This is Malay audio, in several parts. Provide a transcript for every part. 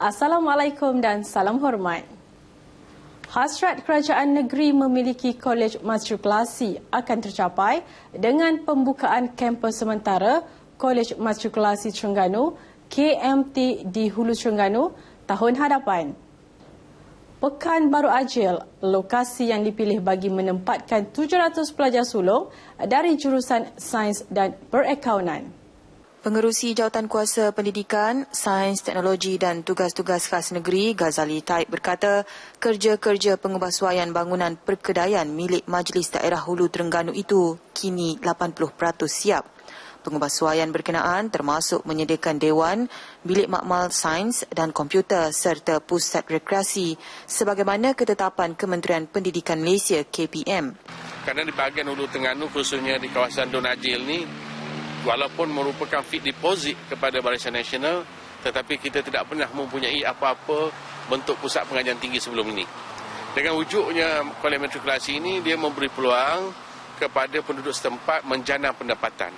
Assalamualaikum dan salam hormat. Hasrat kerajaan negeri memiliki kolej matrikulasi akan tercapai dengan pembukaan kampus sementara Kolej Matrikulasi Terengganu KMT di Hulu Terengganu tahun hadapan. Pekan Baru Ajil, lokasi yang dipilih bagi menempatkan 700 pelajar sulung dari jurusan sains dan perakaunan. Pengerusi Jawatan Kuasa Pendidikan, Sains, Teknologi dan Tugas-Tugas Khas Negeri, Ghazali Taib berkata, kerja-kerja pengubahsuaian bangunan perkedaian milik Majlis Daerah Hulu Terengganu itu kini 80% siap. Pengubahsuaian berkenaan termasuk menyediakan dewan, bilik makmal sains dan komputer serta pusat rekreasi sebagaimana ketetapan Kementerian Pendidikan Malaysia KPM. Kerana di bahagian Hulu Terengganu khususnya di kawasan Don Ajil ni walaupun merupakan fit deposit kepada Barisan Nasional tetapi kita tidak pernah mempunyai apa-apa bentuk pusat pengajian tinggi sebelum ini. Dengan wujudnya kolej matrikulasi ini dia memberi peluang kepada penduduk setempat menjana pendapatan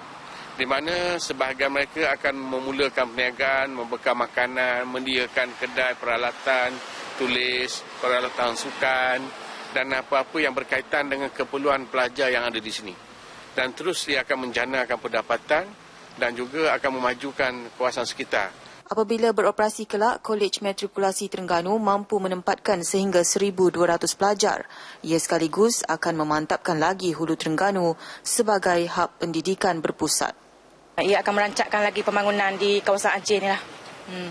di mana sebahagian mereka akan memulakan perniagaan, membekal makanan, mendiakan kedai peralatan, tulis, peralatan sukan dan apa-apa yang berkaitan dengan keperluan pelajar yang ada di sini. Dan terus dia akan menjanakan pendapatan dan juga akan memajukan kawasan sekitar. Apabila beroperasi kelak, Kolej Matrikulasi Terengganu mampu menempatkan sehingga 1,200 pelajar. Ia sekaligus akan memantapkan lagi Hulu Terengganu sebagai hub pendidikan berpusat. Ia akan merancangkan lagi pembangunan di kawasan Aceh ni lah. Hmm.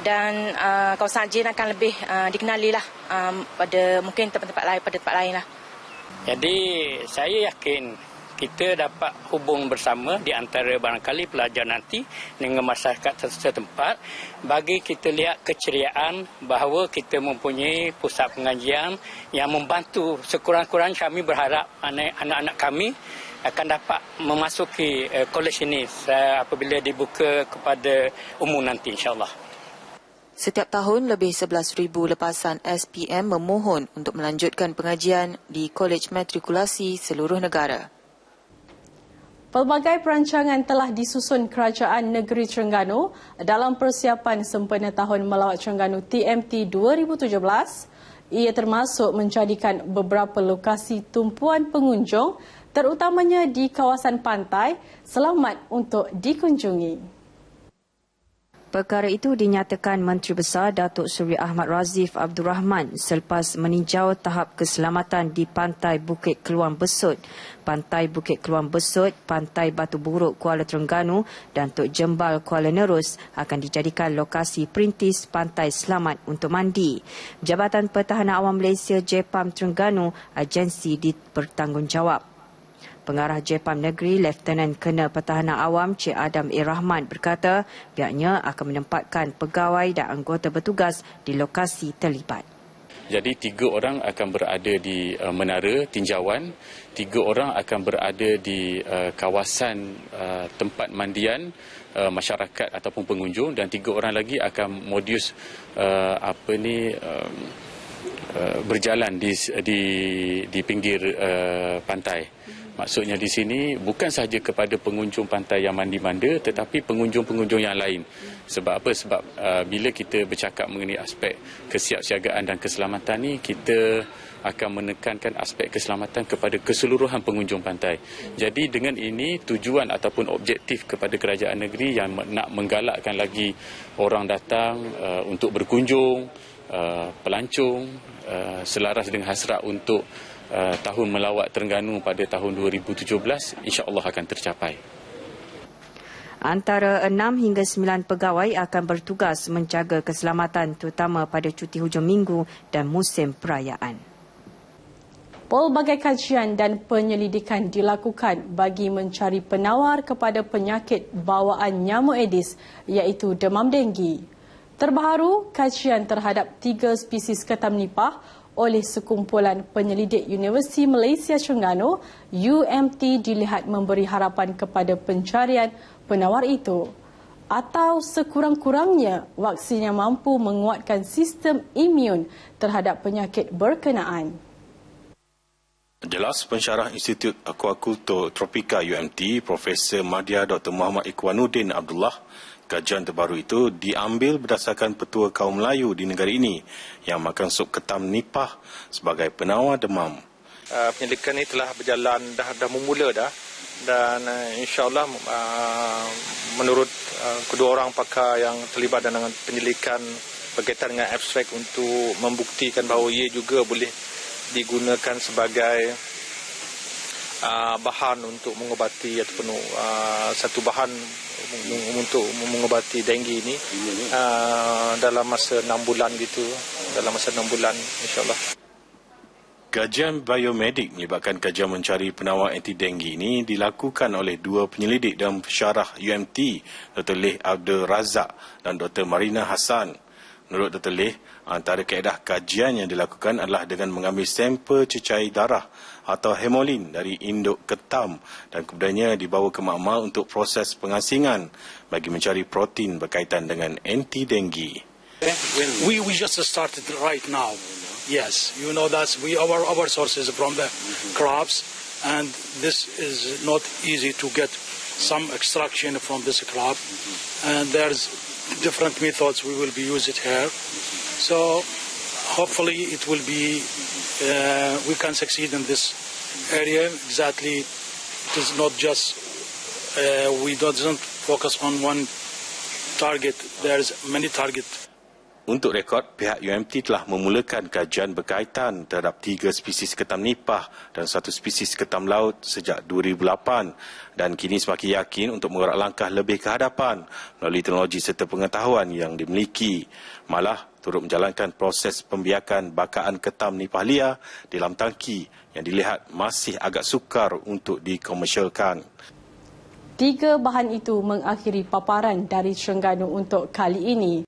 Dan uh, kawasan Aceh akan lebih uh, dikenali lah um, pada mungkin tempat-tempat lain pada tempat lain lah. Jadi saya yakin kita dapat hubung bersama di antara barangkali pelajar nanti dengan masyarakat setempat bagi kita lihat keceriaan bahawa kita mempunyai pusat pengajian yang membantu sekurang-kurang kami berharap anak-anak kami akan dapat memasuki kolej ini uh, apabila dibuka kepada umum nanti insyaAllah. Setiap tahun lebih 11,000 lepasan SPM memohon untuk melanjutkan pengajian di Kolej Matrikulasi seluruh negara. Pelbagai perancangan telah disusun Kerajaan Negeri Terengganu dalam persiapan sempena tahun melawat Terengganu TMT 2017. Ia termasuk menjadikan beberapa lokasi tumpuan pengunjung terutamanya di kawasan pantai selamat untuk dikunjungi. Perkara itu dinyatakan Menteri Besar Datuk Suri Ahmad Razif Abdul Rahman selepas meninjau tahap keselamatan di Pantai Bukit Keluang Besut, Pantai Bukit Keluang Besut, Pantai Batu Buruk Kuala Terengganu dan Tok Jembal Kuala Nerus akan dijadikan lokasi perintis pantai selamat untuk mandi. Jabatan Pertahanan Awam Malaysia JPAM Terengganu agensi dipertanggungjawab. Pengarah JPAM Negeri Lieutenant Kena Pertahanan Awam Cik Adam A. Rahman berkata pihaknya akan menempatkan pegawai dan anggota bertugas di lokasi terlibat. Jadi tiga orang akan berada di uh, menara tinjauan, tiga orang akan berada di uh, kawasan uh, tempat mandian uh, masyarakat ataupun pengunjung dan tiga orang lagi akan modus uh, apa ni uh, uh, berjalan di di di pinggir uh, pantai. Maksudnya di sini bukan sahaja kepada pengunjung pantai yang mandi-manda tetapi pengunjung-pengunjung yang lain. Sebab apa? Sebab uh, bila kita bercakap mengenai aspek kesiapsiagaan dan keselamatan ni kita akan menekankan aspek keselamatan kepada keseluruhan pengunjung pantai. Jadi dengan ini tujuan ataupun objektif kepada kerajaan negeri yang nak menggalakkan lagi orang datang uh, untuk berkunjung, uh, pelancong uh, selaras dengan hasrat untuk uh, tahun melawat Terengganu pada tahun 2017 insya-Allah akan tercapai. Antara 6 hingga 9 pegawai akan bertugas menjaga keselamatan terutama pada cuti hujung minggu dan musim perayaan. Pelbagai kajian dan penyelidikan dilakukan bagi mencari penawar kepada penyakit bawaan nyamuk Aedes iaitu demam denggi. Terbaru, kajian terhadap tiga spesies ketam nipah oleh sekumpulan penyelidik Universiti Malaysia Terengganu, UMT dilihat memberi harapan kepada pencarian penawar itu atau sekurang-kurangnya vaksin yang mampu menguatkan sistem imun terhadap penyakit berkenaan. Jelas pensyarah Institut Aquaculture Tropika UMT, Profesor Madya Dr. Muhammad Ikwanuddin Abdullah Kajian terbaru itu diambil berdasarkan petua kaum Melayu di negara ini yang makan sup ketam nipah sebagai penawar demam. Uh, penyelidikan ini telah berjalan dah dah memula dah dan uh, insyaallah uh, menurut uh, kedua orang pakar yang terlibat dalam penyelidikan berkaitan dengan abstrak untuk membuktikan bahawa ia juga boleh digunakan sebagai uh, bahan untuk mengobati ataupun uh, satu bahan untuk mengobati denggi ini uh, dalam masa enam bulan gitu dalam masa enam bulan insyaallah Kajian biomedik menyebabkan kajian mencari penawar anti denggi ini dilakukan oleh dua penyelidik dan pensyarah UMT, Dr. Leh Abdul Razak dan Dr. Marina Hassan. Menurut Dr. Leh, antara kaedah kajian yang dilakukan adalah dengan mengambil sampel cecair darah atau hemolin dari induk ketam dan kemudiannya dibawa ke makmal untuk proses pengasingan bagi mencari protein berkaitan dengan anti denggi. We we just started right now. Yes, you know that we our our sources from the crops, and this is not easy to get some extraction from this crop, and there's different methods we will be using here. So hopefully it will be uh, we can succeed in this area. Exactly, it is not just uh, we doesn't focus on one target. There's many targets. Untuk rekod, pihak UMT telah memulakan kajian berkaitan terhadap tiga spesies ketam nipah dan satu spesies ketam laut sejak 2008 dan kini semakin yakin untuk mengerak langkah lebih ke hadapan melalui teknologi serta pengetahuan yang dimiliki. Malah turut menjalankan proses pembiakan bakaan ketam nipah liar di dalam tangki yang dilihat masih agak sukar untuk dikomersialkan. Tiga bahan itu mengakhiri paparan dari Terengganu untuk kali ini.